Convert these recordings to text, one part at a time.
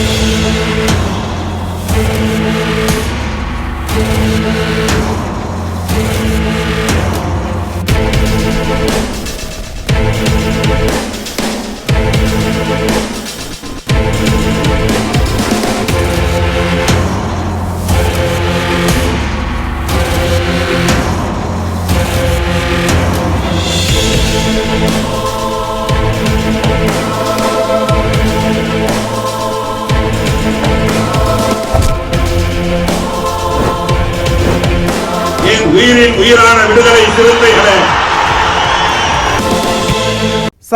என்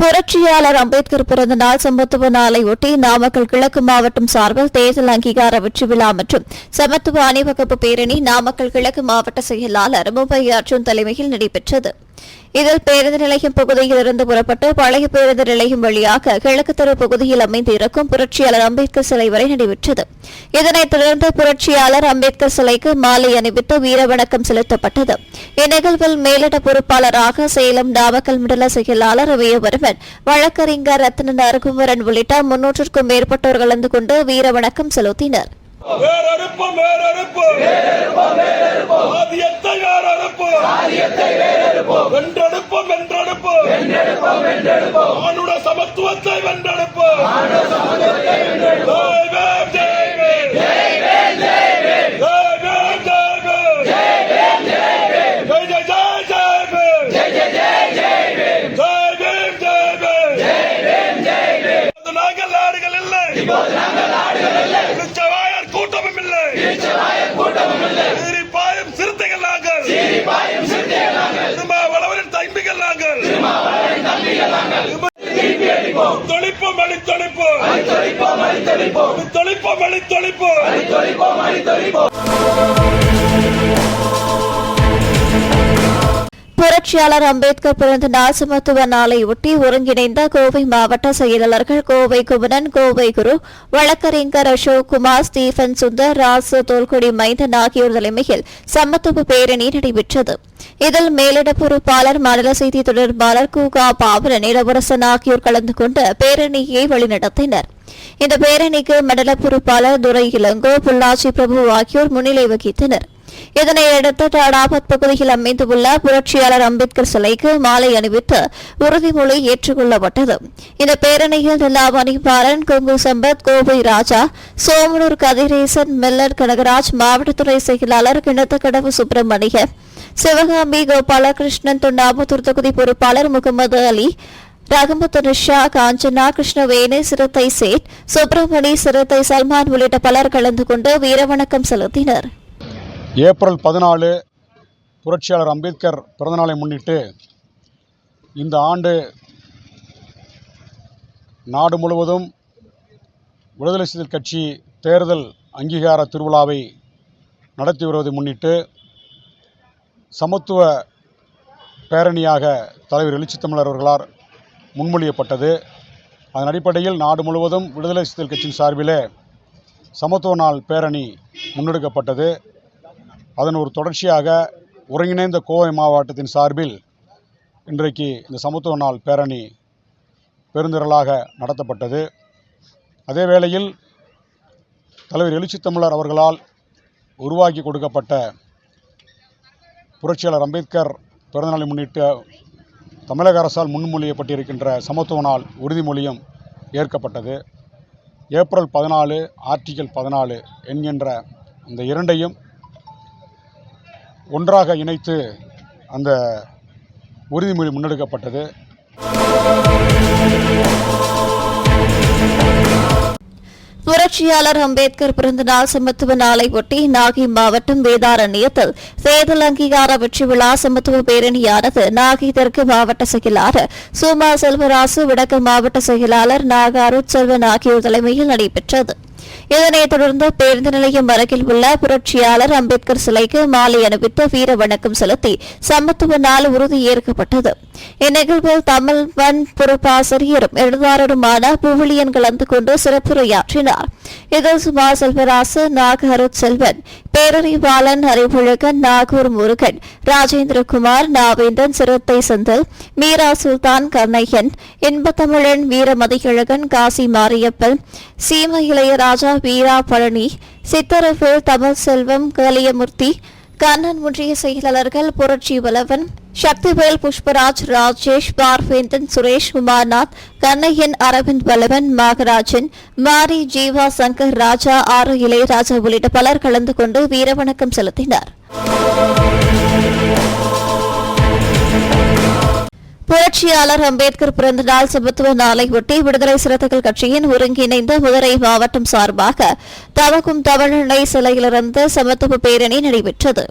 புரட்சியாளர் அம்பேத்கர் பிறந்த நாள் சமத்துவ நாளை ஒட்டி நாமக்கல் கிழக்கு மாவட்டம் சார்பில் தேர்தல் அங்கீகார வெற்றி விழா மற்றும் சமத்துவ அணிவகுப்பு பேரணி நாமக்கல் கிழக்கு மாவட்ட செயலாளர் மும்பை அர்ஜுன் தலைமையில் நடைபெற்றது. இதில் பேருந்து நிலையம் பகுதியில் இருந்து புறப்பட்டு பழைய பேருந்து நிலையம் வழியாக கிழக்கு தெரு பகுதியில் அமைந்து இருக்கும் புரட்சியாளர் அம்பேத்கர் சிலை வரை நடைபெற்றது. இதனைத் தொடர்ந்து புரட்சியாளர் அம்பேத்கர் சிலைக்கு மாலை அணிவித்து வீரவணக்கம் செலுத்தப்பட்டது. இந்நிகழ்வில் மேலிட பொறுப்பாளராக சேலம் நாமக்கல் மண்டல செயலாளர் வியவர்மன் வழக்கறிஞர் ரத்ன நரகுமரன் உள்ளிட்ட முன்னூற்றுக்கும் மேற்பட்டோர் கலந்து கொண்டு வீரவணக்கம் செலுத்தினர். வேறறுப்போம் வேறறுப்போம் ஆதியத்தை வேறறுப்போம் வென்றெடுப்போம் வென்றெடுப்போம். மானுட சமத்துவத்தை வென்றெடுப்போம். ஆணுட சமத்துவத்தை வென்றெடுப்போம் பீம். ஜெய் பீம், ஜெய் தொழிப்போம் அழி தொழிப்போம் தொழிப்போம் அழி தொழிப்போம் புரட்சியாளர் அம்பேத்கர் பிறந்த நாள் சமத்துவ நாளை ஒட்டி ஒருங்கிணைந்த கோவை மாவட்ட செயலாளர்கள் கோவை குமரன் கோவை குரு வழக்கறிஞர் அசோக் குமார் ஸ்டீபன் சுந்தர் ராசு தோல்குடி மைந்தன் ஆகியோர் தலைமையில் சமத்துவ பேரணி நடைபெற்றது. இதில் மேலிட பொறுப்பாளர் மாநில செய்தி தொடர்பாளர் கூகா பாவலன் இளவரசன் ஆகியோர் கலந்து கொண்டு பேரணியை வழிநடத்தினர். இந்த பேரணிக்கு மண்டல பொறுப்பாளர் துரை இளங்கோ பொள்ளாச்சி பிரபு ஆகியோர் முன்னிலை வகித்தனர். இதனையடுத்து தடாபத் பகுதியில் அமைந்துள்ள புரட்சியாளர் அம்பேத்கர் சிலைக்கு மாலை அணிவித்து உறுதிமொழி ஏற்றுக்கொள்ளப்பட்டது. இந்த பேரணியில் நிலா மணிபாலன் கொங்கு சம்பத் கோவை ராஜா சோமனூர் கதிரேசன் மில்லர் கனகராஜ் மாவட்டத்துறை செயலாளர் கிணத்துக்கடவு சுப்பிரமணிய சிவகாமி கோபாலகிருஷ்ணன் தொண்டாமுத்தூர் தொகுதி பொறுப்பாளர் முகமது அலி ரகமத்து நிஷா காஞ்சனா கிருஷ்ணவேணு சிறுத்தை சேட் சுப்பிரமணி சிறுத்தை சல்மான் உள்ளிட்ட பலர் கலந்து கொண்டு வீரவணக்கம் செலுத்தினர். ஏப்ரல் பதினாலு புரட்சியாளர் அம்பேத்கர் பிறந்தநாளை முன்னிட்டு இந்த ஆண்டு நாடு முழுவதும் விடுதலை சிறுத்தைகள் கட்சி தேர்தல் அங்கீகார திருவிழாவை நடத்தி வருவதை முன்னிட்டு சமத்துவ பேரணியாக தலைவர் எழுச்சி தமிழர் அவர்களால் முன்மொழியப்பட்டது. அதன் அடிப்படையில் நாடு முழுவதும் விடுதலை சிறுத்தைகள் கட்சியின் சார்பிலே சமத்துவ நாள் பேரணி முன்னெடுக்கப்பட்டது. அதன் ஒரு தொடர்ச்சியாக ஒருங்கிணைந்த கோவை மாவட்டத்தின் சார்பில் இன்றைக்கு இந்த சமத்துவ நாள் பேரணி பெருந்திரளாக நடத்தப்பட்டது. அதே வேளையில் தலைவர் எழுச்சி தமிழர் அவர்களால் உருவாக்கி கொடுக்கப்பட்ட புரட்சியாளர் அம்பேத்கர் பிறந்தநாளை முன்னிட்டு தமிழக அரசால் முன்மொழியப்பட்டிருக்கின்ற சமத்துவ நாள் உறுதிமொழியும் ஏற்கப்பட்டது. ஏப்ரல் பதினாலு ஆர்டிகல் பதினாலு என்கின்ற இந்த இரண்டையும் ஒன்றாக இணைத்து அந்த உறுதிமொழி முன்னெடுக்கப்பட்டது. புரட்சியாளர் அம்பேத்கர் பிறந்தநாள் சமத்துவ நாளை ஒட்டி நாகை மாவட்டம் வேதாரண்யத்தில் தேர்தல் அங்கீகார வெற்றி விழா சமத்துவ பேரணியானது நாகை தெற்கு மாவட்ட செயலாளர் சுமா செல்வராசு வடக்கு மாவட்ட செயலாளர் நாகாரு செல்வன் ஆகியோர் தலைமையில் நடைபெற்றது. இதனைத் தொடர்ந்து பேருந்து நிலையம் அருகில் உள்ள புரட்சியாளர் அம்பேத்கர் சிலைக்கு மாலை அணிவித்து வீர வணக்கம் செலுத்தி சமத்துவ நாள் உறுதியேற்கப்பட்டது இந்நிகழ்வில் தமிழ் வன் பொறுப்பாசிரியரும் எழுதாளருமான புவிலியன் கலந்து கொண்டு சிறப்புரையாற்றினார். இதில் சுமார் செல்வராசு நாகருத் செல்வன் பேரறிவாளன் அறிவுழகன் நாகூர் முருகன் ராஜேந்திரகுமார் நாவேந்தன் சிறுத்தை செந்தில் மீரா சுல்தான் கண்ணையன் இன்பத்தமிழன் வீரமதியழகன் காசி மாரியப்பன் சீம இளையராஜா வீரா பழனி சித்தரவேல் தமிழ் செல்வம் கலியமூர்த்தி கண்ணன் முன்றிய செயலாளர்கள் புரட்சி வலவன் சக்திவேல் புஷ்பராஜ் ராஜேஷ் பார்வேந்தன் சுரேஷ் குமார்நாத் கண்ணையன் அரவிந்த் வல்லவன் மாகராஜன் மாரி ஜீவா சங்கர் ராஜா ஆறு இளையராஜா உள்ளிட்ட பலர் கலந்து கொண்டு வீரவணக்கம் செலுத்தினர். புரட்சியாளர் அம்பேத்கர் பிறந்த நாள் சமத்துவ நாளை ஒட்டி விடுதலை சிறுத்தைகள் கட்சியின் ஒருங்கிணைந்த மதுரை மாவட்டம் சார்பாக தவக்கும் தமிழனை சிலையிலிருந்து சமத்துவ பேரணி நடைபெற்றது.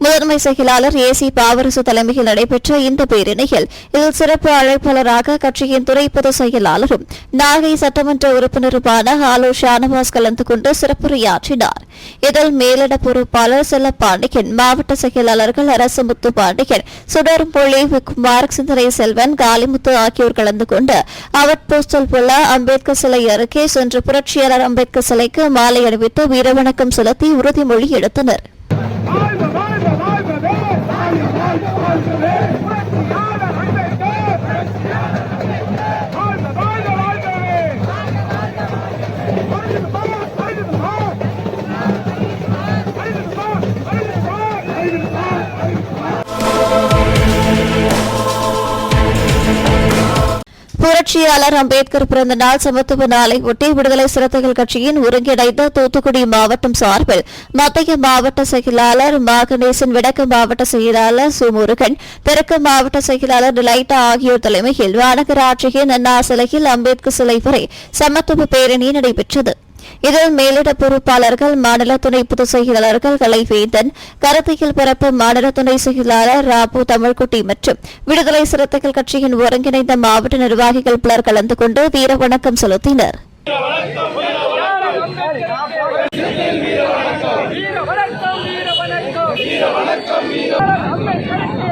முதன்மை செயலாளர் ஏ சி பாவரசு தலைமையில் நடைபெற்ற இந்த பேரணியில் இதில் சிறப்பு அழைப்பாளராக கட்சியின் துறை பொதுச் செயலாளரும் நாகை சட்டமன்ற உறுப்பினருமான ஹாலோ ஷானவாஸ் கலந்து கொண்டு சிறப்புரையாற்றினார். இதில் மேலிட பொறுப்பாளர் செல்லப்பாண்டியன் மாவட்ட செயலாளர்கள் அரசு முத்து பாண்டியன் சுடர்மொழி குமார் சிந்தரை செல்வன் காளிமுத்து ஆகியோர் கலந்து கொண்டு அவட் போஸ்டல் உள்ள அம்பேத்கர் சிலை அருகே சென்று புரட்சியாளர் அம்பேத்கர் சிலைக்கு மாலை அணிவித்து வீரவணக்கம் செலுத்தி உறுதிமொழி எடுத்தனர். Weiter, weiter, weiter, weg! Weiter, weiter, weiter, weg! புரட்சியாளர் அம்பேத்கர் பிறந்த நாள் சமத்துவ நாளை ஒட்டி விடுதலை சிறுத்தைகள் கட்சியின் ஒருங்கிணைந்த தூத்துக்குடி மாவட்டம் சார்பில் மத்திய மாவட்ட செயலாளர் மாகணேசன் வடக்கு மாவட்ட செயலாளர் சுமுருகன் தெற்கு மாவட்ட செயலாளர் டிலைட்டா ஆகியோர் தலைமையில் மாநகராட்சியின் அண்ணா சிலையில் அம்பேத்கர் சிலை வரை சமத்துவ பேரணி நடைபெற்றது. இதில் மேலிட பொறுப்பாளர்கள் மாநில துணை பொதுச் செயலாளர்கள் கலைவேந்தன் கருத்தியல் பரப்பு மாநில துணை செயலாளர் ராபு தமிழ்குட்டி மற்றும் விடுதலை சிறுத்தைகள் கட்சியின் ஒருங்கிணைந்த மாவட்ட நிர்வாகிகள் பலர் கலந்து கொண்டு வீர வணக்கம் செலுத்தினர் வீர வணக்கம்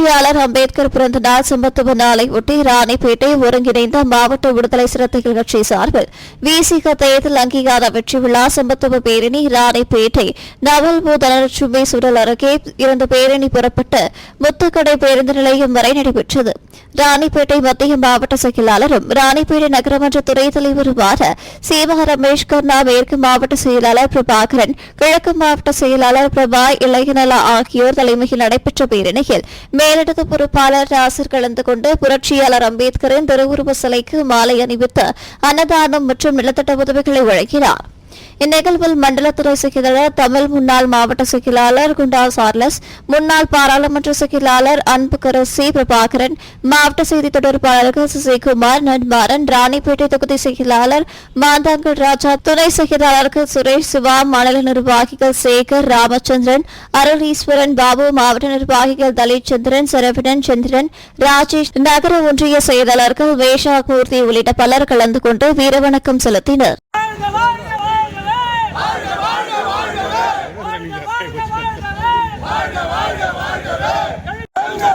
புரட்சியாளர் அம்பேத்கர் பிறந்த நாள் சம்பத்துவ நாளை ஒட்டி ராணிப்பேட்டை ஒருங்கிணைந்த மாவட்ட விடுதலை சிறுத்தைகள் கட்சி சார்பில் விசிக தேர்தல் அங்கீகார வெற்றி விழா சம்பத்துவ பேரணி ராணிப்பேட்டை நவல்பூ தனலட்சுமி சுடல் அருகே இருந்த பேரணி புறப்பட்டு முத்துக்கடை பேருந்து நிலையம் வரை நடைபெற்றது. ராணிப்பேட்டை மத்திய மாவட்ட செயலாளரும் ராணிப்பேட்டை நகரமன்ற துறை தலைவருமான சீமா ரமேஷ் கர்ணா மேற்கு மாவட்ட செயலாளர் பிரபாகரன் கிழக்கு மாவட்ட செயலாளர் பிரபா இளையநலா ஆகியோர் தலைமையில் நடைபெற்ற பேரணியில் மேலிடத்து பொறுப்பாளர் ராசர் கலந்து கொண்டு புரட்சியாளர் அம்பேத்கரின் திருவுருவ சிலைக்கு மாலை அணிவித்து அன்னதானம் மற்றும் நிலத்தட்ட உதவிகளை வழங்கினார். இந்நிகழ்வில் மண்டலத்துறை செயலாளர் தமிழ் முன்னாள் மாவட்ட செயலாளர் குண்டா சார்லஸ் முன்னாள் பாராளுமன்ற செயலாளர் அன்புக்கரசி பிரபாகரன் மாவட்ட செய்தி தொடர்பாளர்கள் சசிகுமார் நன்மாறன் ராணிப்பேட்டை தொகுதி செயலாளர் மாந்தாங்கல் ராஜா துணை செயலாளர்கள் சுரேஷ் சிவா மாநில நிர்வாகிகள் சேகர் ராமச்சந்திரன் அருளீஸ்வரன் பாபு மாவட்ட நிர்வாகிகள் தலித் சந்திரன் சரவணன் சந்திரன் ராஜேஷ் நகர ஒன்றிய செயலாளர்கள் வேஷா மூர்த்தி உள்ளிட்ட பலர் கலந்து கொண்டு வீரவணக்கம் செலுத்தினர்.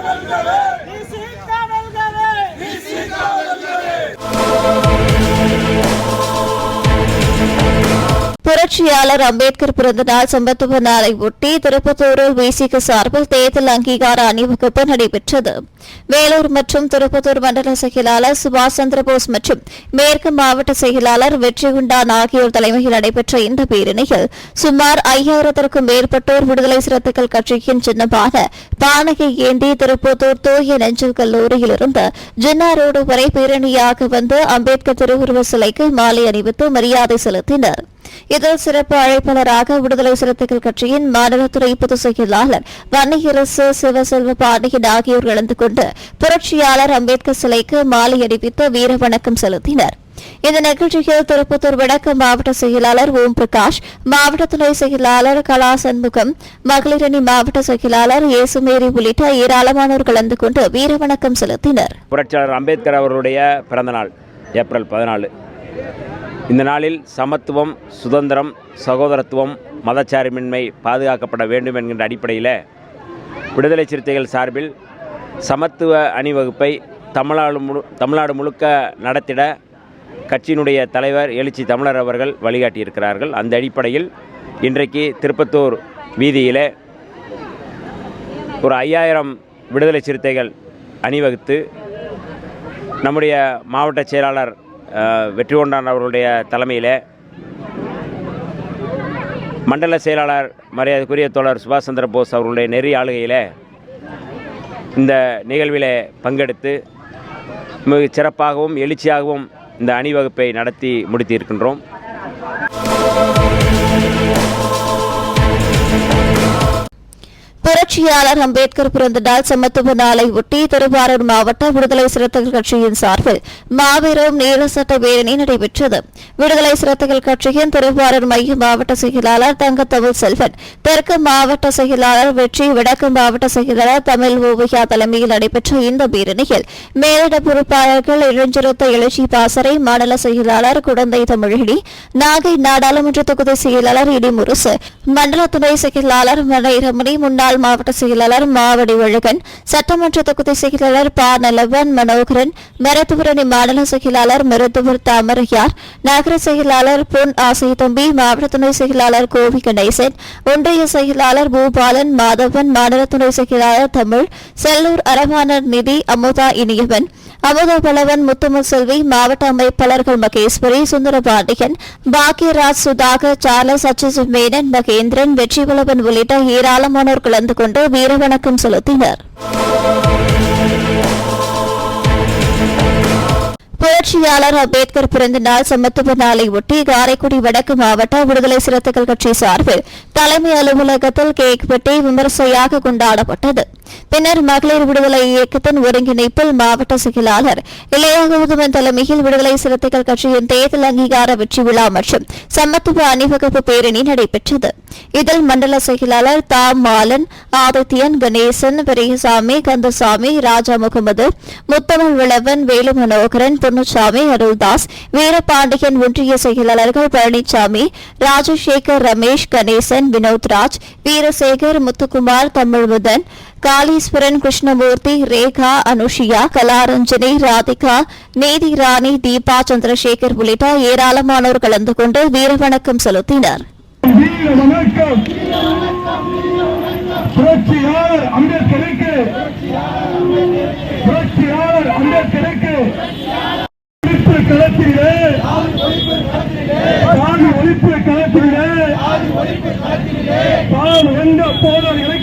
বন্দে புரட்சியாளர் அம்பேத்கர் பிறந்த நாள் சம்பத்துவ நாளை ஒட்டி திருப்பத்தூரில் விசிக்கு சார்பில் தேர்தல் அங்கீகார அணிவகுப்பு நடைபெற்றது. வேலூர் மற்றும் திருப்பத்தூர் மண்டல செயலாளர் சுபாஷ் சந்திரபோஸ் மற்றும் மேற்கு மாவட்ட செயலாளர் வெற்றிகுண்டான் ஆகியோர் தலைமையில் நடைபெற்ற இந்த பேரணியில் சுமார் ஐயாயிரத்திற்கும் மேற்பட்டோர் விடுதலை சிறுத்தைகள் கட்சியின் சின்னமான பானகை ஏந்தி திருப்பத்தூர் தூய நெஞ்சல் கல்லூரியிலிருந்து ஜின்னா ரோடு வரை பேரணியாக வந்து அம்பேத்கர் திருவுருவ சிலைக்கு மாலை அணிவித்து மரியாதை செலுத்தினர். இதில் சிறப்பு அழைப்பாளராக விடுதலை சிறுத்தைகள் கட்சியின் மாநிலத்துறை பொதுச் செயலாளர் வன்னியரசு சிவசெல்வ பாண்டியன் ஆகியோர் கலந்து கொண்டு புரட்சியாளர் அம்பேத்கர் சிலைக்கு மாலை அணிவித்து வீர வணக்கம் செலுத்தினர். இந்த நிகழ்ச்சியில் திருப்பத்தூர் வடக்கு மாவட்ட செயலாளர் ஓம் பிரகாஷ் மாவட்ட துணை செயலாளர் கலா சண்முகம் மகளிரணி மாவட்ட செயலாளர் இயேசுமேரி உள்ளிட்ட ஏராளமானோர் கலந்து கொண்டு வீரவணக்கம் செலுத்தினர். புரட்சியாளர் அம்பேத்கர் அவர்களுடைய பிறந்தநாள் ஏப்ரல் பதினாலு. இந்த நாளில் சமத்துவம் சுதந்திரம் சகோதரத்துவம் மதச்சார்பின்மை பாதுகாக்கப்பட வேண்டும் என்கின்ற அடிப்படையில் விடுதலை சிறுத்தைகள் சார்பில் சமத்துவ அணிவகுப்பை தமிழ்நாடு முழு தமிழ்நாடு முழுக்க நடத்திட கட்சியினுடைய தலைவர் எழுச்சி தமிழர் அவர்கள் வழிகாட்டியிருக்கிறார்கள். அந்த அடிப்படையில் இன்றைக்கு திருப்பத்தூர் வீதியில் ஒரு ஐயாயிரம் விடுதலை சிறுத்தைகள் அணிவகுத்து நம்முடைய மாவட்ட செயலாளர் வெற்றி கொண்டான் அவர்களுடைய தலைமையில் மண்டல செயலாளர் மரியாதைக்குரிய தோழர் சுபாஷ் சந்திர போஸ் அவர்களுடைய நெறி ஆளுகையில் இந்த நிகழ்வில் பங்கெடுத்து மிக சிறப்பாகவும் எழுச்சியாகவும் இந்த அணிவகுப்பை நடத்தி முடித்திருக்கின்றோம். புரட்சியாளர் அம்பேத்கர் பிறந்த நாள் சமத்துவ நாளை ஒட்டி திருவாரூர் மாவட்ட விடுதலை சிறுத்தைகள் கட்சியின் சார்பில் மாபெரும் நீல சட்ட பேரணி நடைபெற்றது. விடுதலை சிறுத்தைகள் கட்சியின் திருவாரூர் மைய மாவட்ட செயலாளர் தங்கத்தமிழ் செல்வன் தெற்கு மாவட்ட செயலாளர் வெற்றி வடக்கு மாவட்ட செயலாளர் தமிழ் ஓவியா தலைமையில் நடைபெற்ற இந்த பேரணியில் மேலிட பொறுப்பாளர்கள் இளஞ்சிறுத்த எழுச்சி பாசறை மாநில செயலாளர் குடந்தை தமிழடி நாகை நாடாளுமன்ற தொகுதி செயலாளர் இடிமுரசு மண்டல துணை செயலாளர் மனை ரமணி முன்னாள் மாவட்ட செயலாளர் மாவடி வழகன் சட்டமன்ற தொகுதி செயலாளர் ப. நலவன் மனோகரன் மருத்துவரணி மாநில செயலாளர் மருத்துவர் தாமரையார் நகர செயலாளர் பொன் ஆசை தம்பி மாவட்ட துணை செயலாளர் கோவி கணேசன் ஒன்றிய செயலாளர் பூபாலன் மாதவன் மாநில துணை செயலாளர் தமிழ் செல்லூர் அரவாணர் நிதி அமுதா இனியவன் அமுதா பலவன் முத்துமல் செல்வி மாவட்ட அமைப்பாளர்கள் மகேஸ்வரி சுந்தரபாண்டியன் பாக்கியராஜ் சுதாகர் சார்லஸ் அச்சுஸ் மேனன் மகேந்திரன் வெற்றிவளவன் உள்ளிட்ட ஏராளமானோர் கலந்து கொண்டு வீரவணக்கம் செலுத்தினர். புரட்சியாளர் அம்பேத்கர் பிறந்த நாள் சமத்துவ நாளை ஒட்டி காரைக்குடி வடக்கு மாவட்ட விடுதலை சிறுத்தைகள் கட்சி சார்பில் தலைமை அலுவலகத்தில் கேக் வெட்டி விமரிசையாக கொண்டாடப்பட்டது. பின்னர் மகளிர் விடுதலை இயக்கத்தின் ஒருங்கிணைப்பில் மாவட்ட செயலாளர் இளைய கௌதமன் தலைமையில் விடுதலை சிறுத்தைகள் கட்சியின் தேர்தல் அங்கீகார வெற்றி விழா மற்றும் சமத்துவ அணிவகுப்பு பேரணி நடைபெற்றது. இதில் மண்டல செயலாளர் தா மாலன் ஆதித்யன் கணேசன் பெரியசாமி கந்தசாமி ராஜா முகமது முத்தமிழ் விளவன் வேலு மனோகரன் பொன்னுசாமி அருள்தாஸ் வீரபாண்டியன் ஒன்றிய செயலாளர்கள் பழனிசாமி ராஜசேகர் ரமேஷ் கணேசன் வினோத்ராஜ் வீரசேகர் முத்துக்குமார் தமிழ்முதன் காளீஸ்வரன் கிருஷ்ணமூர்த்தி ரேகா அனுஷியா கலாரஞ்சனி ராதிகா நீதி ராணி தீபா சந்திரசேகர் உள்ளிட்ட ஏராளமானோர் கலந்து கொண்டு வீரவணக்கம் செலுத்தினர். புரட்சியாளர் அம்பேத்கருக்கு புரட்சியாளர் அம்பேத்கருக்கு களத்திலே சாதி ஒழிப்பு களத்திலே தாம் எந்த போராளிகளுக்கு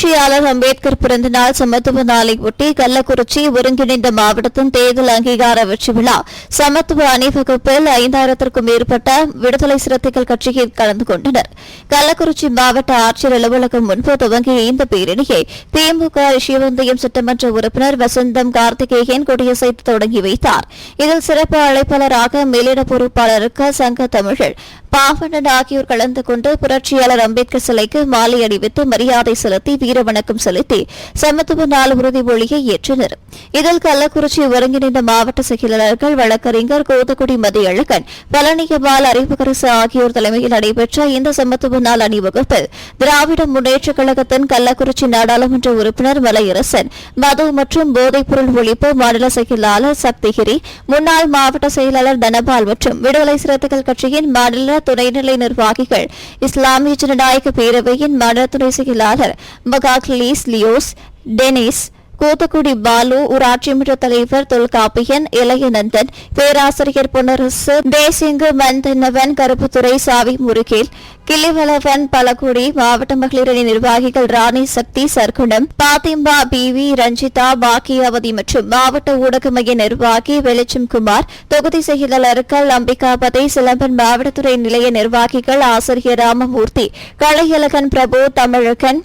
புரட்சியாளர் அம்பேத்கர் பிறந்த நாள் சமத்துவ நாளை ஒட்டி கள்ளக்குறிச்சி ஒருங்கிணைந்த மாவட்டத்தின் தேர்தல் அங்கீகார வெற்றி விழா. சமத்துவ அணிவகுப்பில் ஐந்தாயிரத்திற்கும் மேற்பட்ட விடுதலை சிறுத்தைகள் கட்சியில் கலந்து கொண்டனர். கள்ளக்குறிச்சி மாவட்ட ஆட்சியர் அலுவலகம் முன்பு துவங்கிய இந்த பேரணியை திமுக ரிஷிவந்தயம் சட்டமன்ற உறுப்பினர் வசந்தம் கார்த்திகேயன் கொடியசைத்து தொடங்கி வைத்தார். இதில் சிறப்பு அழைப்பாளராக மேலிட பொறுப்பாளருக்கு சங்க தமிழர் பாவண்ணன் ஆகியோர் கலந்து கொண்டு புரட்சியாளர் அம்பேத்கர் சிலைக்கு மாலை அணிவித்து மரியாதை செலுத்தி வீரவணக்கம் செலுத்தி சமத்துவ நாள் உறுதிமொழியை ஏற்றனர். இதில் கள்ளக்குறிச்சி ஒருங்கிணைந்த மாவட்ட செயலாளர்கள் வழக்கறிஞர் கோதகுடி மதியழகன் பழனியம்மாள் அறிவுக்கரசு ஆகியோர் தலைமையில் நடைபெற்ற இந்த சமத்துவ நாள் அணிவகுப்பில் திராவிட முன்னேற்றக் கழகத்தின் கள்ளக்குறிச்சி நாடாளுமன்ற உறுப்பினர் மலையரசன் மது மற்றும் போதைப்பொருள் ஒழிப்பு மாநில செயலாளர் சக்திகிரி முன்னாள் மாவட்ட செயலாளர் தனபால் மற்றும் விடுதலை சிறுத்தைகள் கட்சியின் மாநில துணைநிலை நிர்வாகிகள் இஸ்லாமிய ஜனநாயக பேரவையின் மாநில துணை செயலாளர் மகாக்லீஸ் லியோஸ் டெனிஸ் கூத்துக்குடி பாலு ஊராட்சி மன்ற தலைவர் தொல்காப்பியன் இளையநந்தன் பேராசிரியர் பொன்னரசு தேசிங்கு மந்தனவன் கருப்புத்துறை சாவி முருகேல் கிளிவளவன் பலகுடி மாவட்ட மகளிரணி நிர்வாகிகள் ராணி சக்தி சர்க்குணம் பாத்திம்பா பிவி ரஞ்சிதா பாக்கியாவதி மற்றும் மாவட்ட ஊடக மைய நிர்வாகி வெளிச்சம் குமார் தொகுதி செயலாளர்கள் அம்பிகாபதி சிலம்பன் மாவட்டத்துறை நிலைய நிர்வாகிகள் ஆசிரியர் Ramamoorthy Kalaiyazhagan Prabhu Tamizhagan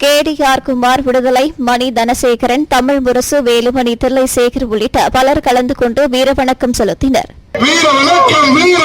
K D R Kumar Viduthalai Mani Dhanasekaran Tamil Murasu Velumani தில்லைசேகர் உள்ளிட்ட பலர் கலந்து கொண்டு வீரவணக்கம் செலுத்தினர். வீர வணக்கம் வீர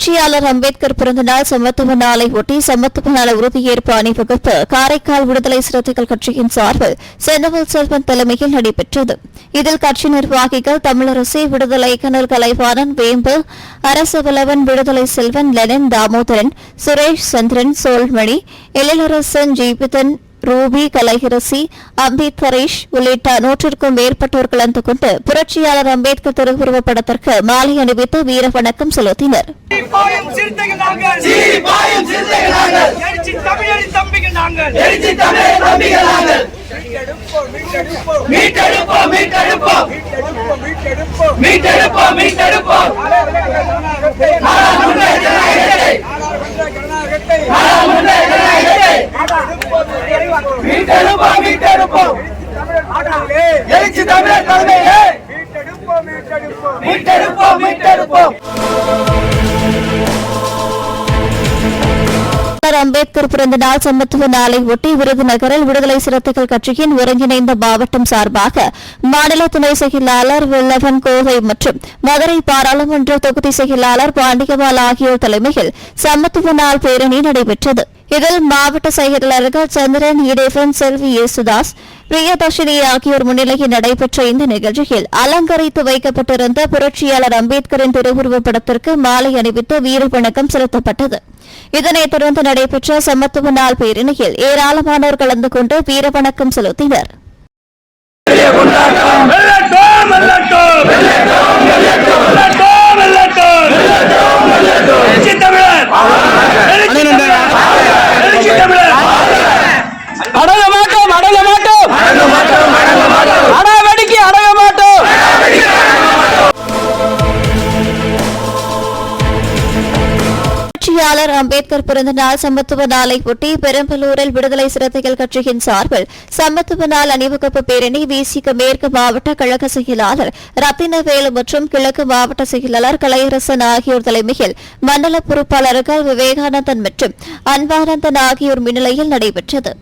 புரட்சியாளர் அம்பேத்கர் பிறந்தநாள் சமத்துவ நாளை ஒட்டி சமத்துவ நாள் உறுதியேற்பு அணிவகுப்பு காரைக்கால் விடுதலை சிறுத்தைகள் கட்சியின் சார்பில் செந்தமிழ் செல்வன் தலைமையில் நடைபெற்றது. இதில் கட்சி நிர்வாகிகள் தமிழரசி விடுதலை கனல் கலைவாணன் வேம்பு அரசவலவன் விடுதலை செல்வன் லெனின் தாமோதரன் சுரேஷ் சந்திரன் சோல்மணி எழிலரசன் ஜீவிதன் ரூபி கலையரசி அம்பித் பரேஷ் உள்ளிட்ட நூற்றிற்கும் மேற்பட்டோர் கலந்து கொண்டு புரட்சியாளர் அம்பேத்கர் திருவுருவப் படத்திற்கு மாலை அணிவித்து வீர வணக்கம் செலுத்தினர் மீட்டெடுப்போம் மீட்டெடுப்போம். மீட்டெடுப்போம் மீட்டெடுப்போம். மீட்டெடுப்போம் நாடாளுமன்ற ஜனநாயகத்தை நாடாளுமன்ற ஜனநாயகத்தை மீட்டெடுப்போம் மீட்டெடுப்போம் எழுச்சி தமிழர் தலைமையிலே. மீட்டெடுப்போம் மீட்டெடுப்போம். டாக்டர் அம்பேத்கர் பிறந்த நாள் சமத்துவ நாளை ஒட்டி விருதுநகரில் விடுதலை சிறுத்தைகள் கட்சியின் ஒருங்கிணைந்த மாவட்டம் சார்பாக மாநில துணை செயலாளர் வில்லவன் கோவை மற்றும் மதுரை பாராளுமன்ற தொகுதி செயலாளர் பாண்டியபால் ஆகியோர் தலைமையில் சமத்துவ நாள் பேரணி நடைபெற்றது. இதில் மாவட்ட செயலாளர்கள் சந்திரன் இடேவன் செல்வி யேசுதாஸ் பிரியதர்ஷினி ஆகியோர் முன்னிலையில் நடைபெற்ற இந்த நிகழ்ச்சியில் அலங்கரித்து வைக்கப்பட்டிருந்த புரட்சியாளர் அம்பேத்கரின் திருவுருவப் படத்திற்கு மாலை அணிவித்து வீர வணக்கம் செலுத்தப்பட்டது. இதனைத் தொடர்ந்து நடைபெற்ற சமத்துவ நாள் பேரணியில் ஏராளமானோர் கலந்து கொண்டு வீர வணக்கம் செலுத்தினர். வெல்லட்டும் புரட்சியாளர் அம்பேத்கர் பிறந்த நாள் சமத்துவ நாளை ஒட்டி பெரம்பலூரில் விடுதலை சிறுத்தைகள் கட்சியின் சார்பில் சமத்துவ நாள் அணிவகுப்பு பேரணி விசிக மேற்கு மாவட்ட கழக செயலாளர் ரத்தினவேலு மற்றும் கிழக்கு மாவட்ட செயலாளர் கலையரசன் ஆகியோர் தலைமையில் மண்டல பொறுப்பாளர்கள் விவேகானந்தன் மற்றும் அன்பானந்தன் ஆகியோர் முன்னிலையில் நடைபெற்றது.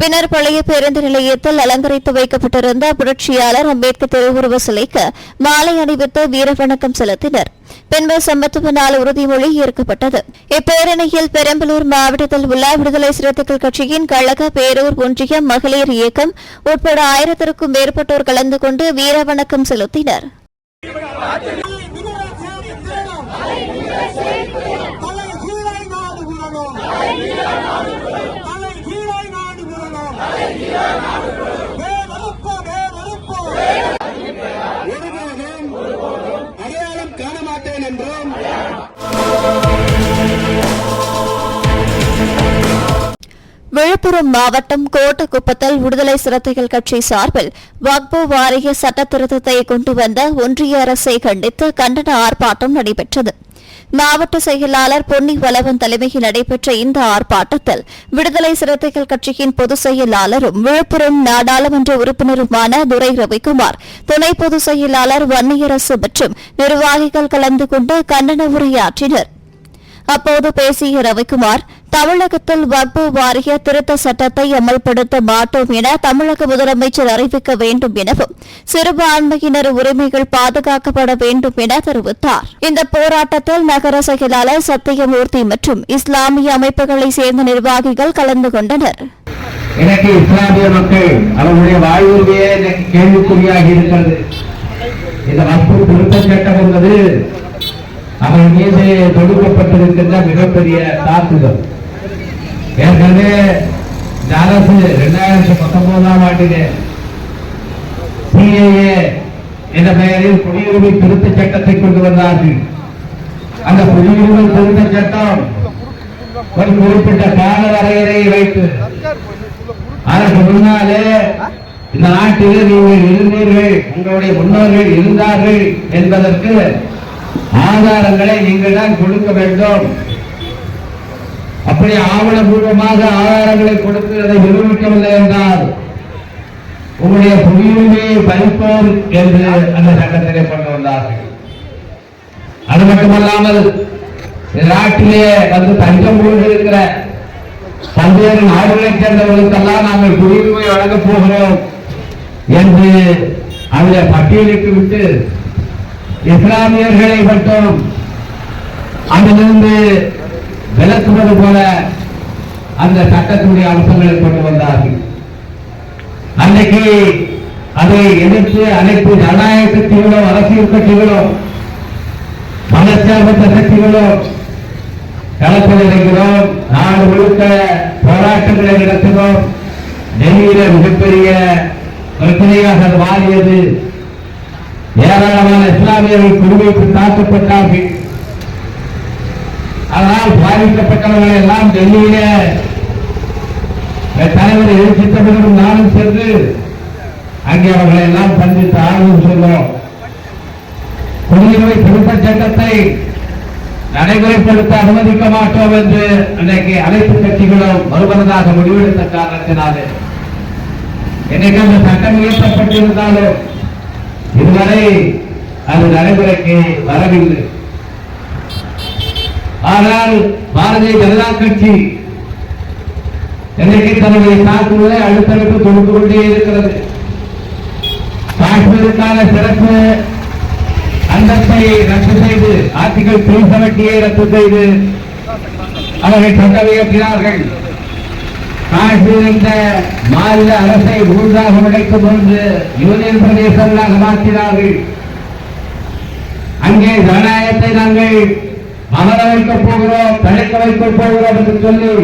பின்னர் பழைய பேருந்து நிலையத்தில் அலங்கரித்து வைக்கப்பட்டிருந்த புரட்சியாளர் அம்பேத்கர் திருவுருவ சிலைக்கு மாலை அணிவித்து வீரவணக்கம் செலுத்தினர். பின்பு சம்பத்துவனால் நாள் உறுதிமொழி ஏற்கப்பட்டது. இப்பேரணியில் பெரம்பலூர் மாவட்டத்தில் உள்ள விடுதலை சிறுத்தைகள் கட்சியின் கழக பேரூர் ஒன்றிய மகளிர் இயக்கம் உட்பட ஆயிரத்திற்கும் மேற்பட்டோர் கலந்து கொண்டு வீரவணக்கம் செலுத்தினர். விழுப்புரம் மாவட்டம் கோட்டக்குப்பத்தில் விடுதலை சிறுத்தைகள் கட்சி சார்பில் வக்பு வாரிய சட்ட திருத்தத்தை கொண்டு வந்த ஒன்றிய அரசை கண்டித்து கண்டன ஆர்ப்பாட்டம் நடைபெற்றது. மாவட்ட செயலாளர் பொன்னி வளவன் தலைமையில் நடைபெற்ற இந்த ஆர்ப்பாட்டத்தில் விடுதலை சிறுத்தைகள் கட்சியின் பொதுச் செயலாளரும் விழுப்புரம் நாடாளுமன்ற உறுப்பினருமான துரை ரவிக்குமார் துணை பொதுச் செயலாளர் வன்னியரசு மற்றும் நிர்வாகிகள் கலந்து கொண்டு கண்டன உரையாற்றினர். அப்போது பேசிய ரவிக்குமார் தமிழகத்தில் வக்பு வாரிய திருத்த சட்டத்தை அமல்படுத்த மாட்டோம் என தமிழக முதலமைச்சர் அறிவிக்க வேண்டும் எனவும் சிறுபான்மையினர் உரிமைகள் பாதுகாக்கப்பட வேண்டும் என தெரிவித்தார். இந்த போராட்டத்தில் நகர செயலாளர் சத்தியமூர்த்தி மற்றும் இஸ்லாமிய அமைப்புகளைச் சேர்ந்த நிர்வாகிகள் கலந்து கொண்டனர். எனக்கு இஸ்லாமிய மக்கள் அவர்களுடைய வாழ்வுரிமையே எனக்கு கேள்விக்குறியாகி இருக்கிறது. இந்த வக்பு திருத்த சட்டம் என்பது அவர் மீது தொடுக்கப்பட்டிருக்கின்ற மிகப்பெரிய தாக்குதல். ஏற்கனவே இந்த அரசு ரெண்டாயிரத்தி பத்தொன்பதாம் ஆண்டிலே சிஏஏ என்ற பெயரில் குடியுரிமை திருத்த சட்டத்தை கொண்டு வந்தார்கள். அந்த குடியுரிமை திருத்த சட்டம் ஒரு குறிப்பிட்ட கால வரையறையை வைத்து அதற்கு முன்னாலே இந்த நாட்டில் நீங்கள் இருந்தீர்கள் உங்களுடைய முன்னோர்கள் இருந்தார்கள் என்பதற்கு ஆதாரங்களை நீங்கள் தான் கொடுக்க வேண்டும். அப்படி ஆவணபூர்வமாக ஆதாரங்களை கொடுத்து அதை நிரூபிக்கவில்லை என்றால் உங்களுடைய புவியுரிமையை பறிப்போம் என்று அந்த சட்டத்திலே கொண்டு வந்தார்கள். அது மட்டுமல்லாமல் நாட்டிலே வந்து தஞ்சம் புரிந்து இருக்கிற பல்வேறு நாடுகளைச் சேர்ந்தவர்களுக்கெல்லாம் நாங்கள் குடியுரிமை வழங்கப் போகிறோம் என்று அதில் பட்டியலிட்டு விட்டு இஸ்லாமியர்களை மட்டும் அதிலிருந்து விளக்குவது போல அந்த சட்டத்துடைய அம்சங்களை கொண்டு வந்தார்கள். அன்னைக்கு அதை எதிர்த்து அனைத்து ஜனநாயக சக்திகளும் அரசியல் கட்சிகளும் மதச்சார்பற்ற சக்திகளும் களத்தில் நாடு முழுக்க போராட்டங்களை நடத்தினோம் டெல்லியில மிகப்பெரிய பிரச்சனையாக அது மாறியது. ஏராளமான இஸ்லாமியர்கள் குடிமைக்கு தாக்கப்பட்டார்கள். அதனால் பாதிக்கப்பட்டவர்கள் எல்லாம் டெல்லியில தலைவர் எழுச்சி நானும் சென்று அங்கே அவர்களை எல்லாம் சந்தித்து ஆர்வம் சொன்னோம் குடியுரிமை திருத்த சட்டத்தை நடைமுறைப்படுத்த அனுமதிக்க மாட்டோம் என்று அன்றைக்கு அனைத்து கட்சிகளும் வருவதாக முடிவெடுத்த காரணத்தினாலே. இன்னைக்கு அந்த சட்டம் இயற்றப்பட்டிருந்தாலும் இதுவரை அது நடைமுறைக்கு வரவில்லை. ஆனால் பாரதிய ஜனதா கட்சி என்றைக்கு தன்னுடைய தாக்குதலை அடுத்தடுத்து கொடுத்து கொண்டே இருக்கிறது. காஷ்மீருக்கான சிறப்பு அந்தத்தை ரத்து செய்து ஆர்டிகல் த்ரீ செவன்டியை ரத்து செய்து அவர்கள் சட்டம் இயற்றினார்கள் காஷ்மீர் என்ற மாநில அரசை மூன்றாக உடைக்கும் என்று யூனியன் பிரதேசங்களாக மாற்றினார்கள். அங்கே ஜனநாயகத்தை நாங்கள் அமர வைக்க போகிறோம் தழைக்க வைக்க போகிறோம் என்று சொல்லி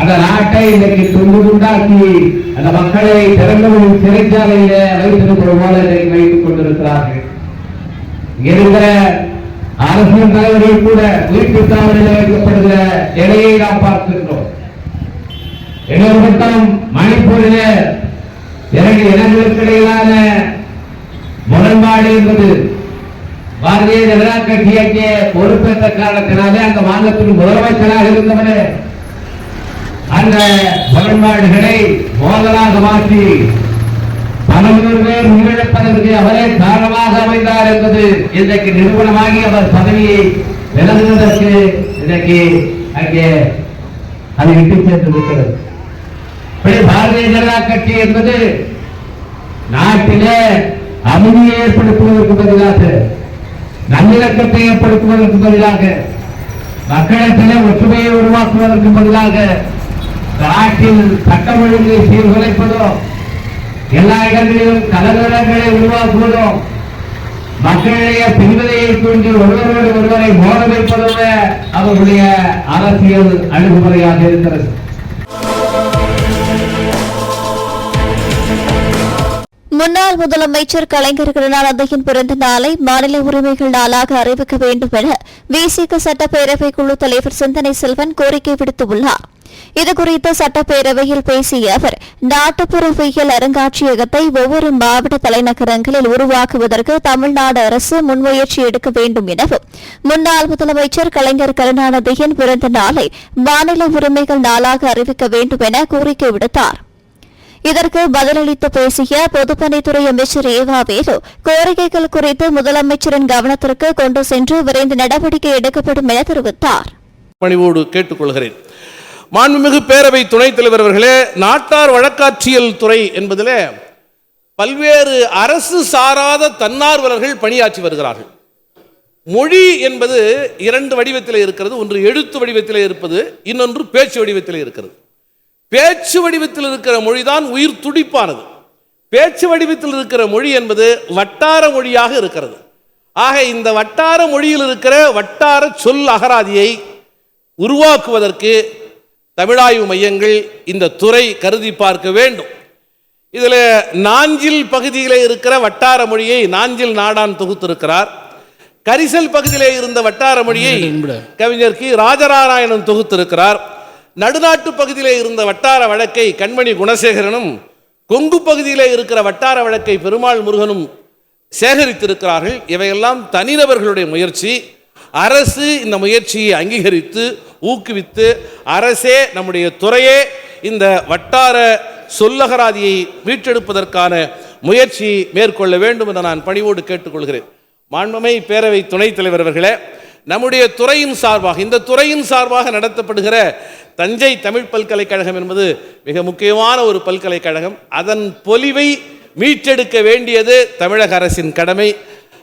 அந்த நாட்டை இன்னைக்கு துண்டு துண்டாக்கி அந்த மக்களை திறந்தவர்கள் சிறைச்சாலையில வைத்திருக்கிற போல இன்றைக்கு வைத்துக் கொண்டிருக்கிறார்கள். இங்க இருக்கிற அரசியல் தலைவர்கள் கூட வீட்டு தாவலில் வைக்கப்படுகிற நிலையை நாம் பார்த்திருக்கிறோம். இன்னொரு மட்டும் மணிப்பூரில இரண்டு இடங்களுக்கு இடையிலான முரண்பாடு என்பது பாரதிய ஜனதா கட்சியை பொறுப்பேற்ற காரணத்தினாலே அந்த மாநிலத்தின் முதலமைச்சராக இருந்தவனே. அந்த முரண்பாடுகளை மோதலாக மாற்றி பலநூறு பேர் உயிரிழப்பதற்கு அவரே காரணமாக அமைந்தார் என்பது இன்றைக்கு நிறுவனமாகி அவர் பதவியை விலகுவதற்கு இன்றைக்கு அங்கே அது விட்டு சேர்ந்திருக்கிறது. இப்படி பாரதிய ஜனதா கட்சி என்பது நாட்டிலே அமைதியை ஏற்படுத்துவதற்கு பதிலாக நல்லிணக்கத்தை ஏற்படுத்துவதற்கு பதிலாக மக்களிடத்திலே ஒற்றுமையை உருவாக்குவதற்கு பதிலாக நாட்டில் சட்டம் ஒழுங்கை சீர்குலைப்பதோ எல்லா இடங்களிலும் கலவரங்களை உருவாக்குவதோ மக்களிடையே பிரிவினையை தூண்டி ஒருவரோடு ஒருவரை மோத வைப்பதோட அவர்களுடைய அரசியல் அணுகுமுறையாக இருக்கிறது. முன்னாள் முதலமைச்சர் கலைஞர் கருணாநிதியின் பிறந்த நாளை மாநில உரிமைகள் நாளாக அறிவிக்க வேண்டும் என விசிக சட்டப்பேரவை குழு தலைவர் சிந்தனை செல்வன் கோரிக்கை விடுத்துள்ளார். இதுகுறித்து சட்டப்பேரவையில் பேசிய அவர் நாட்டுப்புறவியல் அருங்காட்சியகத்தை ஒவ்வொரு மாவட்ட தலைநகரங்களில் உருவாக்குவதற்கு தமிழ்நாடு அரசு முன்முயற்சி எடுக்க வேண்டும் எனவும் முன்னாள் முதலமைச்சர் கலைஞர் கருணாநிதியின் பிறந்த நாளை மாநில உரிமைகள் நாளாக அறிவிக்க வேண்டும் என கோரிக்கை விடுத்தார். இதற்கு பதிலளித்து பேசிய பொதுப்பணித்துறை அமைச்சர் ஏவா வேலு கோரிக்கைகள் குறித்து முதலமைச்சரின் கவனத்திற்கு கொண்டு சென்று விரைந்து நடவடிக்கை எடுக்கப்படும் என தெரிவித்தார். பணிவோடு கேட்டுக்கொள்கிறேன். மாண்புமிகு பேரவை துணைத் தலைவர் அவர்களே நாட்டார் வழக்காட்சியல் துறை என்பதில் பல்வேறு அரசு சாராத தன்னார்வலர்கள் பணியாற்றி வருகிறார்கள். மொழி என்பது இரண்டு வடிவத்தில் இருக்கிறது ஒன்று எழுத்து வடிவத்தில் இருப்பது இன்னொன்று பேச்சு வடிவத்தில் இருக்கிறது. பேச்சு வடிவத்தில் இருக்கிற மொழிதான் உயிர் துடிப்பானது. பேச்சு வடிவத்தில் இருக்கிற மொழி என்பது வட்டார மொழியாக இருக்கிறது. ஆக இந்த வட்டார மொழியில் இருக்கிற வட்டார சொல் அகராதியை உருவாக்குவதற்கு தமிழாய்வு மையங்கள் இந்த துறை கருதி பார்க்க வேண்டும். இதில் நாஞ்சில் பகுதியிலே இருக்கிற வட்டார மொழியை நாஞ்சில் நாடான் தொகுத்திருக்கிறார். கரிசல் பகுதியிலே இருந்த வட்டார மொழியை கவிஞர் கி. ராஜநாராயணன் தொகுத்திருக்கிறார். நடுநாட்டு பகுதியிலே இருந்த வட்டார வழக்கை கண்மணி குணசேகரனும் கொங்கு பகுதியிலே இருக்கிற வட்டார வழக்கை பெருமாள் முருகனும் சேகரித்திருக்கிறார்கள். இவையெல்லாம் தனிநபர்களுடைய முயற்சி. அரசு இந்த முயற்சியை அங்கீகரித்து ஊக்குவித்து அரசே நம்முடைய துறையே இந்த வட்டார சொல்லகராதியை மீட்டெடுப்பதற்கான முயற்சி மேற்கொள்ள வேண்டும் என நான் பணிவோடு கேட்டுக்கொள்கிறேன். மாண்புமை பேரவை துணைத் தலைவர் அவர்களே நம்முடைய துறையின் சார்பாக இந்த துறையின் சார்பாக நடத்தப்படுகிற தஞ்சை தமிழ் பல்கலைக்கழகம் என்பது மிக முக்கியமான ஒரு பல்கலைக்கழகம். அதன் பொலிவை மீட்டெடுக்க வேண்டியது தமிழக அரசின் கடமை.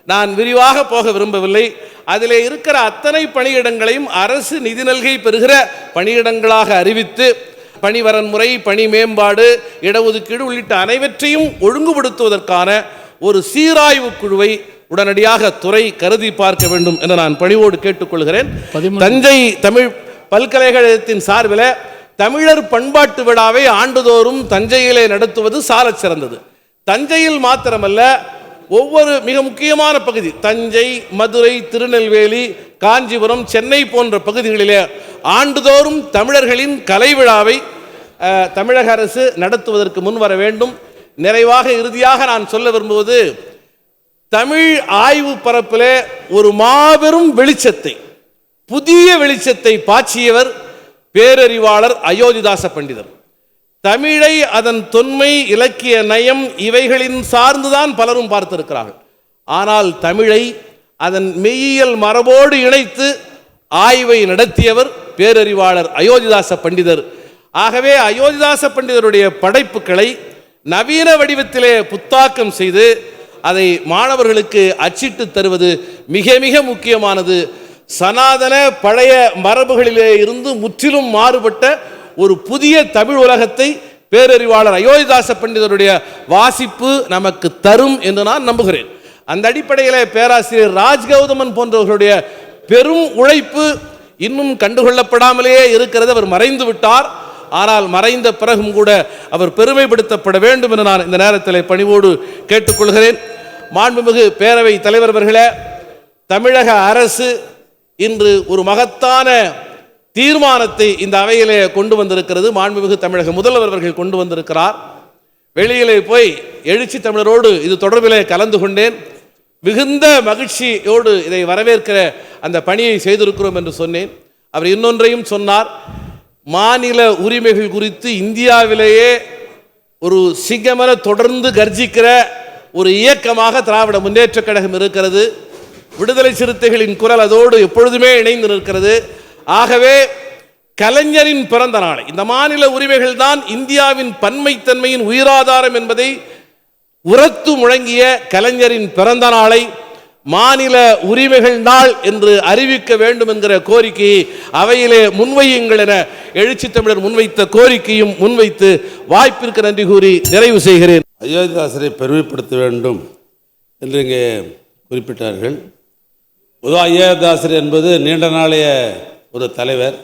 நான் விரிவாக போக விரும்பவில்லை. அதிலே இருக்கிற அத்தனை பணியிடங்களையும் அரசு நிதி நல்கை பெறுகிற பணியிடங்களாக அறிவித்து பணி வரன்முறை பணி மேம்பாடு இடஒதுக்கீடு உள்ளிட்ட அனைவற்றையும் ஒழுங்குபடுத்துவதற்கான ஒரு சீராய்வு குழுவை உடனடியாக துறை கருதி பார்க்க வேண்டும் என்று நான் பணிவோடு கேட்டுக்கொள்கிறேன். தஞ்சை தமிழ் பல்கலைக்கழகத்தின் சார்பில் தமிழர் பண்பாட்டு விழாவை ஆண்டுதோறும் தஞ்சையிலே நடத்துவது சாலச் சிறந்தது. தஞ்சையில் மாத்திரமல்ல ஒவ்வொரு மிக முக்கியமான பகுதி தஞ்சை மதுரை திருநெல்வேலி காஞ்சிபுரம் சென்னை போன்ற பகுதிகளிலே ஆண்டுதோறும் தமிழர்களின் கலை விழாவை தமிழக அரசு நடத்துவதற்கு முன்வர வேண்டும். நிறைவாக இறுதியாக நான் சொல்ல விரும்புவது தமிழ் ஆய்வு பரப்பிலே ஒரு மாபெரும் வெளிச்சத்தை புதிய வெளிச்சத்தை பாய்ச்சியவர் பேரறிவாளர் அயோத்திதாச பண்டிதர். தமிழை அதன் தொன்மை இலக்கிய நயம் இவைகளின் சார்ந்துதான் பலரும் பார்த்திருக்கிறார்கள். ஆனால் தமிழை அதன் மெய்யியல் மரபோடு இணைத்து ஆய்வை நடத்தியவர் பேரறிவாளர் அயோத்திதாச பண்டிதர். ஆகவே அயோத்திதாச பண்டிதருடைய படைப்புகளை நவீன வடிவத்திலே புத்தாக்கம் செய்து அதை மாணவர்களுக்கு அச்சிட்டு தருவது மிக மிக முக்கியமானது. சனாதன பழைய மரபுகளிலே இருந்து முற்றிலும் மாறுபட்ட ஒரு புதிய தமிழ் உலகத்தை பேரறிவாளர் அயோத்திதாச பண்டிதருடைய வாசிப்பு நமக்கு தரும் என்று நான் நம்புகிறேன். அந்த அடிப்படையில் பேராசிரியர் ராஜ்கௌதமன் போன்றவர்களுடைய பெரும் உழைப்பு இன்னும் கண்டுகொள்ளப்படாமலேயே இருக்கிறது. அவர் மறைந்து விட்டார். ஆனால் மறைந்த பிறகும் கூட அவர் பெருமைப்படுத்தப்பட வேண்டும் என்று நான் இந்த நேரத்தில் பணிவோடு கேட்டுக்கொள்கிறேன். மாண்புமிகு பேரவை தலைவர் அவர்களே தமிழக அரசு இன்று ஒரு மகத்தான தீர்மானத்தை இந்த அவையிலே கொண்டு வந்திருக்கிறது. மாண்புமிகு தமிழக முதல்வர் அவர்கள் கொண்டு வந்திருக்கிறார். வெளியிலே போய் எழுச்சி தமிழரோடு இது தொடர்பிலே கலந்து கொண்டேன். மிகுந்த மகிழ்ச்சியோடு இதை வரவேற்கிற அந்த பணியை செய்திருக்கிறோம் என்று சொன்னேன். அவர் இன்னொன்றையும் சொன்னார். மாநில உரிமைகள் குறித்து இந்தியாவிலேயே ஒரு சிங்கமன தொடர்ந்து கர்ஜிக்கிற ஒரு இயக்கமாக திராவிட முன்னேற்றக் கழகம் இருக்கிறது. விடுதலை சிறுத்தைகளின் குரல் அதோடு எப்பொழுதுமே இணைந்து நிற்கிறது. ஆகவே கலைஞரின் பிறந்த நாளை இந்த மாநில உரிமைகள் தான் இந்தியாவின் பன்மைத்தன்மையின் உயிராதாரம் என்பதை உரத்து முழங்கிய கலைஞரின் பிறந்த நாளை மாநில உரிமைகள் நாள் என்று அறிவிக்க வேண்டும் என்கிற கோரிக்கையை அவையிலே முன்வையுங்கள் என எழுச்சி தமிழர் முன்வைத்த கோரிக்கையும் முன்வைத்து வாய்ப்பிற்கு நன்றி கூறி நிறைவு செய்கிறேன். அயோத்திதாசரை பெருமைப்படுத்த வேண்டும் என்று இங்கே குறிப்பிட்டார்கள். பொதுவாக அயோத்திதாசர் என்பது நீண்ட நாளைய ஒரு தலைவர்.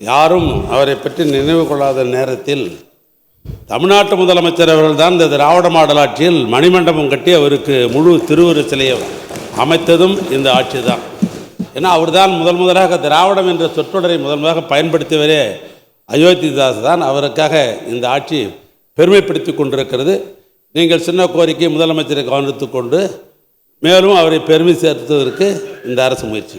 யாரும் அவரை பற்றி நினைவு கொள்ளாத நேரத்தில் தமிழ்நாட்டு முதலமைச்சர் அவர்கள் தான் இந்த திராவிட மாடல் ஆட்சியில் மணிமண்டபம் கட்டி அவருக்கு முழு திருவுரு சிலையை அமைத்ததும் இந்த ஆட்சி தான். ஏன்னா அவர்தான் முதல் முதலாக திராவிடம் என்ற சொற்றொடரை முதல் முதலாக பயன்படுத்தியவரே அயோத்திதாஸ் தான். அவருக்காக இந்த ஆட்சி பெருமைப்படுத்தி கொண்டிருக்கிறது. நீங்கள் சின்ன கோரிக்கை முதலமைச்சரை கவனித்து கொண்டு மேலும் அவரை பெருமை சேர்த்ததற்கு இந்த அரசு முயற்சி